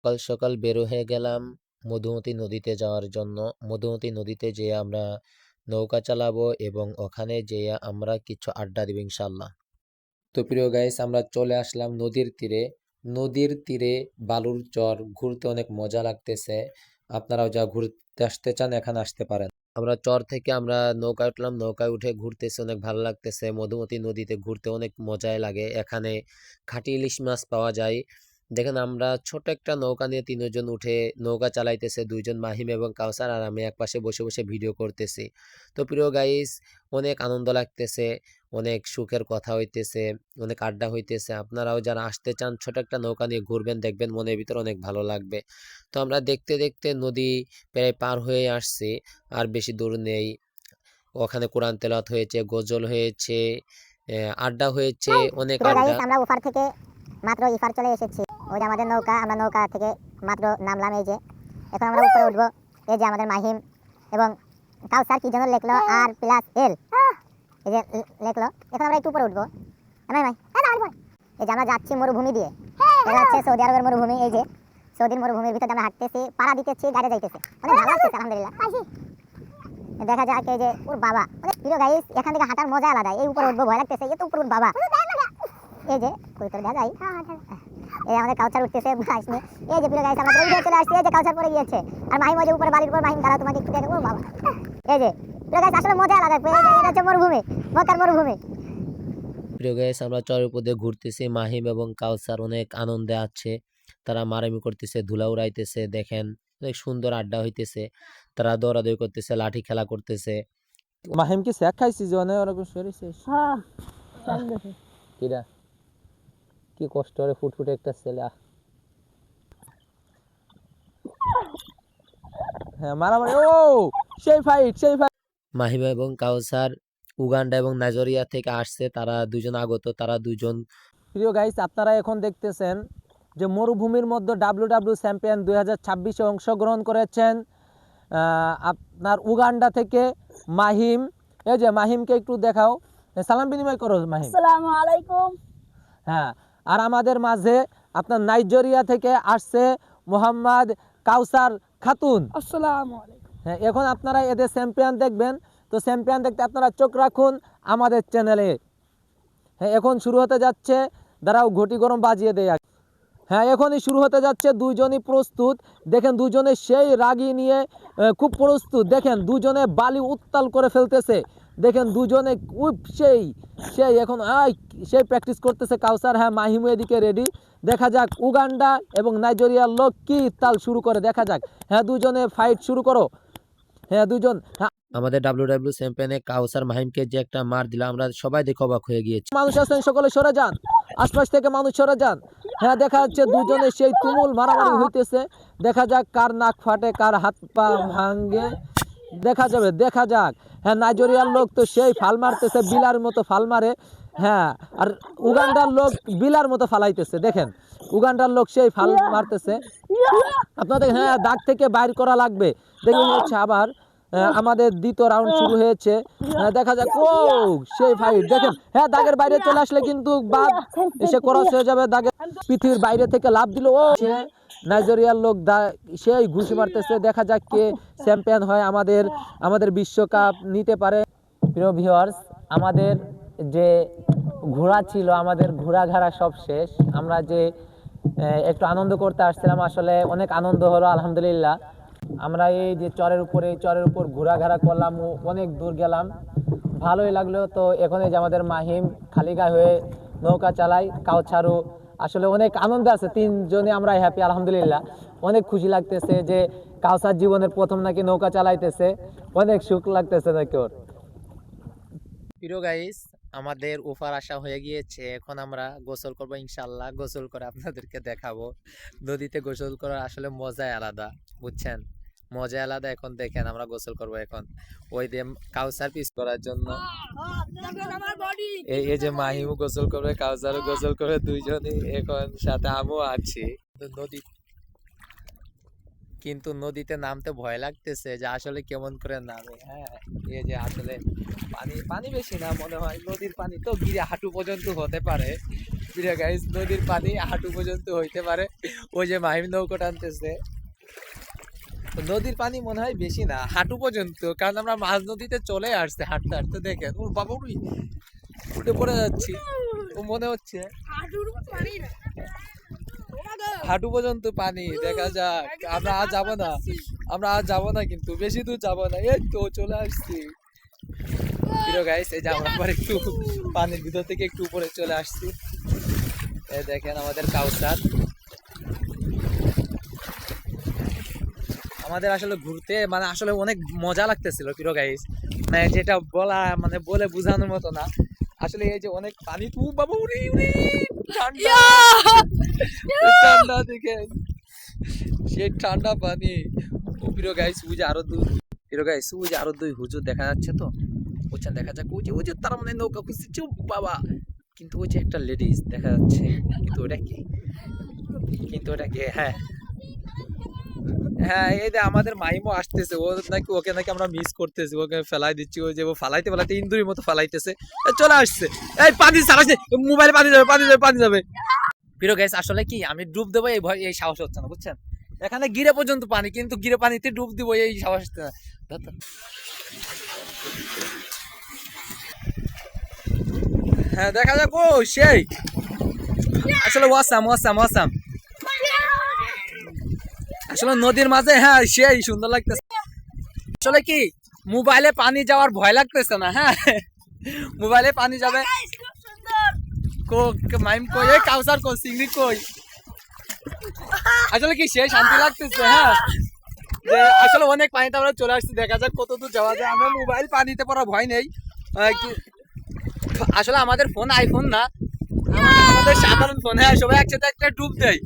সকাল সকাল বের হয়ে গেলাম মধুমতি নদীতে যাওয়ার জন্য। মধুমতি নদীতে যেয়ে আমরা নৌকা চালাবো এবং ওখানে যেয়ে আমরা কিছু আড্ডা দিব ইনশাল্লাহ তো প্রিয় গাইস আমরা চলে আসলাম নদীর তীরে। নদীর তীরে বালুর চর ঘুরতে অনেক মজা লাগতেছে। আপনারাও যা ঘুরতে আসতে চান এখানে আসতে পারেন। আমরা চর থেকে আমরা নৌকায় উঠলাম, নৌকায় উঠে ঘুরতেছে অনেক ভালো লাগতেছে। মধুমতি নদীতে ঘুরতে অনেক মজাই লাগে। এখানে খাঁটি ইলিশ মাছ পাওয়া যায়। দেখেন আমরা ছোট একটা নৌকা নিয়ে তিনজন উঠে নৌকা চালাইতেছে দুইজন মাহিম এবং কাউসার আর আমি একপাশে বসে বসে ভিডিও করতেছি। তো প্রিয় গাইস অনেক আনন্দ লাগতেছে অনেক সুখের কথা হইতেছে অনেক আড্ডা হইতেছে। আপনারাও যারা আসতে চান ছোট একটা নৌকা নিয়ে ঘুরবেন দেখবেন মনের ভিতর অনেক ভালো লাগবে। তো আমরা দেখতে দেখতে নদী প্রায় পার হয়ে আসছি আর বেশি দূর নেই। ওখানে কোরআন তেলাওয়াত হয়েছে গজল হয়েছে আড্ডা হয়েছে অনেক আড্ডা। আমরা ওপার থেকে মাত্র ইফার চলে এসেছি। ওই যে আমাদের নৌকা আমরা নৌকা থেকে মাত্র নামলাম এই যে। এখন আমরা উপরে উঠবো এই যে আমাদের মাহিম এবং কাউসার কি যেন লিখলো আর প্লাস এল। এই যে লিখলো এখন আমরা একটু উপরে উঠবো। ভাই ভাই এই যে আমরা যাচ্ছি মরুভূমি দিয়ে। এটা হচ্ছে সৌদি আরবের মরুভূমি এই যে সৌদির মরুভূমির ভিতরে আমরা হাঁটতেছি পাড়া দিতেছি গাড়ি যাইতেছে। অনেক ভালো লাগতেছে আলহামদুলিল্লাহ। দেখা যাক এই যে ওর বাবা। অনেক প্রিয় গাইস এখান থেকে হাঁটার মজা আলাদা এই উপরে উঠবো ভয় লাগতেছে এই তো উপরে বাবা। এই যে কবুতর দেখা যায়। এই আমাদের কাউচার উঠতেছে ঘাস নিয়ে এই যে প্রিয় গাইস আমরা উঠে চলে আসছি এই যে কাউচার পড়ে গিয়েছে। আর মাহিম ওই যে উপরে বালির উপর মাহিম দাঁড়া তোমাকে একটু দেখো ও বাবা এই যে প্রিয় গাইস আসলে মজা আলাদা এই যে এটা হচ্ছে মরুভূমি মক্কার মরুভূমি। প্রিয় গাইস আমরা চরের উপর দিয়ে ঘুরতেছি মাহিম এবং কাউসার অনেক আনন্দে আছে। তারা মারামি করতেছে ধুলা উড়াইতেছে দেখেন অনেক সুন্দর আড্ডা হইতেছে। তারা দৌড়াদৌড়ি করতেছে লাঠি খেলা করতেছে। মাহিম কি শেখ খাইছি জনে ওরকম সরিছিস কিরা? কি কষ্ট করে ফুটফুটে একটা ছেলে। আহ, হ্যাঁ মারামারি ও সেই ফাইট সেই ফাইট মাহিম এবং কাউসার উগান্ডা এবং নাইজেরিয়া থেকে আসছে তারা দুজন আগত তারা দুজন প্রিয় গাইস আপনারা এখন দেখতেছেন যে মরুভূমির মধ্যে ডাব্লিউ ডাব্লিউ চ্যাম্পিয়ন দুই হাজার ছাব্বিশে অংশগ্রহণ করেছেন আপনার উগান্ডা থেকে মাহিম। এই যে মাহিমকে একটু দেখাও। সালাম বিনিময় করো মাহিম। আসসালামু আলাইকুম। হ্যাঁ আর আমাদের মাঝে আপনার নাইজেরিয়া থেকে আসছে মোহাম্মদ কাউসার খাতুন। হ্যাঁ এখন আপনারা এদের চ্যাম্পিয়ন দেখবেন। তো চ্যাম্পিয়ন দেখতে আপনারা চোখ রাখুন আমাদের চ্যানেলে হ্যাঁ এখন শুরু হতে যাচ্ছে। দাঁড়াও ঘটি গরম বাজিয়ে দেয় হ্যাঁ এখনই শুরু হতে যাচ্ছে। দুজনই প্রস্তুত। দেখেন দুজনে সেই রাগি নিয়ে খুব প্রস্তুত। দেখেন দুজনে বালি উত্তাল করে ফেলতেছে। দেখেন দুজনে খুব সেই সেই এখন আই সেই প্র্যাকটিস করতেছে কাউসার। হ্যাঁ মাহিমু এদিকে রেডি দেখা যাক উগান্ডা এবং নাইজেরিয়ার লোক কি তাল শুরু করে দেখা যাক। হ্যাঁ দুজনে ফাইট শুরু করো। হ্যাঁ দুজন হ্যাঁ। আমাদের ডাব্লিউ ডাব্লিউ চ্যাম্পিয়নে কাউসার মাহিমকে যে একটা মার দিল আমরা সবাই দেখে অবাক হয়ে গিয়েছি। মানুষ আছেন সকলে সরে যান। আশপাশ থেকে মানুষ সরে যান। হ্যাঁ দেখা যাচ্ছে দুজনে সেই তুমুল মারামারি হইতেছে। দেখা যাক কার নাক ফাটে কার হাত পা ভাঙ্গে দেখা যাবে, দেখা যাক। হ্যাঁ নাইজেরিয়ার লোক তো সেই ফাল মারতেছে, বিলার মতো ফাল মারে। হ্যাঁ আর উগান্ডার লোক বিলার মতো ফালাইতেছে, দেখেন। উগান্ডার লোক সেই ফাল মারতেছে। আপনাদের হ্যাঁ দাগ থেকে বাইর করা লাগবে। দেখুন হচ্ছে আবার আমাদের দ্বিতীয় রাউন্ড শুরু হয়েছে। দেখা যাক। ও সেই ফাইট দেখেন হ্যাঁ দাগের বাইরে চলে আসলে কিন্তু বাদ এসে ক্রস হয়ে যাবে দাগের পৃথিবীর বাইরে থেকে লাভ দিল। ও নাইজেরিয়ার লোক দা- সেই ঘুষি মারতেছে। দেখা যাক কে চ্যাম্পিয়ন হয় আমাদের আমাদের বিশ্বকাপ নিতে পারে। প্রিয় ভিউয়ার্স আমাদের যে ঘোড়া ছিল আমাদের ঘোড়া ঘাড়া সব শেষ। আমরা যে একটু আনন্দ করতে আসছিলাম আসলে অনেক আনন্দ হলো আলহামদুলিল্লাহ। আমরা এই যে চরের উপরে, চরের উপর ঘোরাঘাড়া করলাম, অনেক দূর গেলাম। ভালোই লাগল তো এখন এই যে আমাদের মাহিম খালি গায়ে হয়ে নৌকা চালাই কাউছাড়ু আসলে অনেক আনন্দ আছে, তিনজনে আমরা হ্যাপি আলহামদুলিল্লাহ। অনেক খুশি লাগতেছে যে কাউসার জীবনের প্রথম নাকি নৌকা চালাইতেছে। অনেক সুখ লাগতেছে নাকি ওর। প্রিয় গাইস আমাদের উফার আসা হয়ে গিয়েছে, এখন আমরা গোসল করব ইনশাল্লাহ গোসল করে আপনাদেরকে দেখাবো। নদীতে গোসল করার আসলে মজাই আলাদা, বুঝছেন? মজা আলাদা এখন দেখেন আমরা গোসল করব এখন। ওই দিয়ে কাউসার পিস করার জন্য। এই যে মাহিমু গোসল করবে কাউসারও গোসল করবে দুইজনই এখন সাথে আমিও আছি। নদী কিন্তু নদীতে নামতে ভয় লাগতেছে যে আসলে কেমন করে নামে হ্যাঁ? এই যে আসলে পানি পানি বেশি না মনে হয় নদীর পানি তো গিরে হাঁটু পর্যন্ত হতে পারে। নদীর পানি হাঁটু পর্যন্ত হইতে পারে। ওই যে মাহিম নৌকো টানতেছে। নদীর পানি মনে হয় বেশি না, হাঁটু পর্যন্ত, কারণ আমরা মাঝ নদীতে চলে আসছে হাঁটতে হাঁটতে, দেখেন ওর বাবা, উড়ি। উঠে পড়ে যাচ্ছি ও মনে হচ্ছে। হাঁটু পর্যন্ত পানি, দেখা যাক, আমরা আজ যাব না, আমরা আজ যাব না কিন্তু, বেশি দূর যাব না, এই তো চলে আসছি। গাইস এই যে আমরা একটু পানির ভিতর থেকে একটু উপরে চলে আসছি। দেখেন আমাদের কাউসার। আমাদের আসলে ঘুরতে মানে আসলে অনেক মজা লাগতেছিল প্রিয় গাইস মানে যেটা বলা মানে বলে বোঝানোর মতো না। আসলে এই যে অনেক পানি তু বাবা উড়ি উড়ি ঠান্ডা। ঠান্ডা দেখেন সেই ঠান্ডা পানি। ও প্রিয় গাইস বুঝে আরও দুই প্রিয় গাইস ওই যে আরও দুই হুজুর দেখা যাচ্ছে তো? বুঝছেন দেখা যাক ওই যে ওই যে তার মানে নৌকা খুঁজছে চুপ বাবা। কিন্তু ওই যে একটা লেডিস দেখা যাচ্ছে। কিন্তু ওটা কি? কিন্তু ওটা কি? হ্যাঁ। হ্যাঁ এই যে আমাদের মাইমও আসতেছে। ও নাকি, ওকে নাকি আমরা মিস করতেছি। ওকে ফেলাই দিচ্ছি। ওই যে ও ফালাইতে ফালাইতে ইন্দুরির মতো চলে আসছে। এই, পানি মোবাইলে পানি যাবে পানি যাবে পানি যাবে। প্রিয় গাইস আসলে কি, আমি ডুব দেবো এই ভয়, এই সাহস হচ্ছে না, বুঝছেন? এখানে গিরে পর্যন্ত পানি, কিন্তু গিরে পানিতে ডুব দিব এই সাহস হচ্ছে না। হ্যাঁ দেখা যাক। ও, সেই। আসলে ওয়াসাম ওয়াসাম ওয়াসাম। আসলে নদীর মাঝে হ্যাঁ সেই সুন্দর লাগতেছে। আসলে কি মোবাইলে পানি যাওয়ার ভয় লাগতেছে না হ্যাঁ? মোবাইলে পানি যাবে। কই? আসলে কি সে শান্তি লাগতেছে হ্যাঁ? আসলে অনেক চলে আসছি, দেখা যাক কত দূর যাওয়া যায়। আমরা মোবাইল পানিতে ভয় নেই। আসলে আমাদের ফোন আইফোন না। আমাদের- সাধারণ ফোনে সবাই একসাথে একটা ডুব দেয়।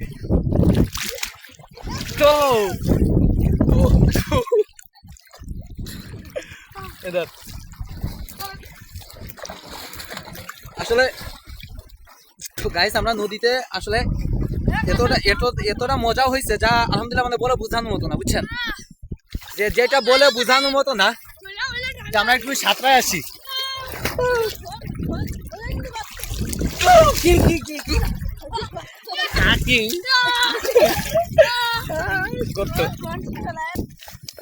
এদের আসলে গাইস আমরা নদীতে আসলে এতটা এত- এতটা মজা হয়েছে যা আলহামদুলিল্লাহ মানে বলে বোঝানোর মতো না বুঝছেন যে যেটা বলে বোঝানোর মতো না যে আমরা একটু সাঁতরায় আসি কি কি কি কি কি করতো।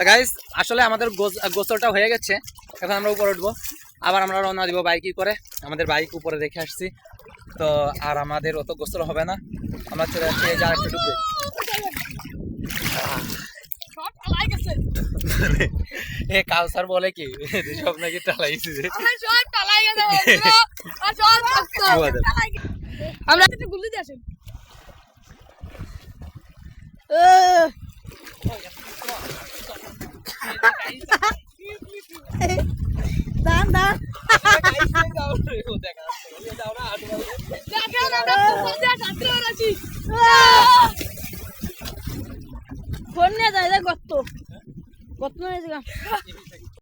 গাইস আসলে আমাদের গোস- গোসলটা হয়ে গেছে। এখন আমরা উপরে উঠবো। আবার আমরা রওনা দিব বাইকে করে। আমাদের বাইক উপরে রেখে আসছি। তো আর আমাদের অত গোসল হবে না। আমরা চলে যাচ্ছি এই যে আরেকটু এ কাউসার বলে কি? সব নাকি টালাইছে আমার সাঁতরে বেড়াচ্ছি ফোন নিয়ে যায় গর্ত গর্ত নিয়ে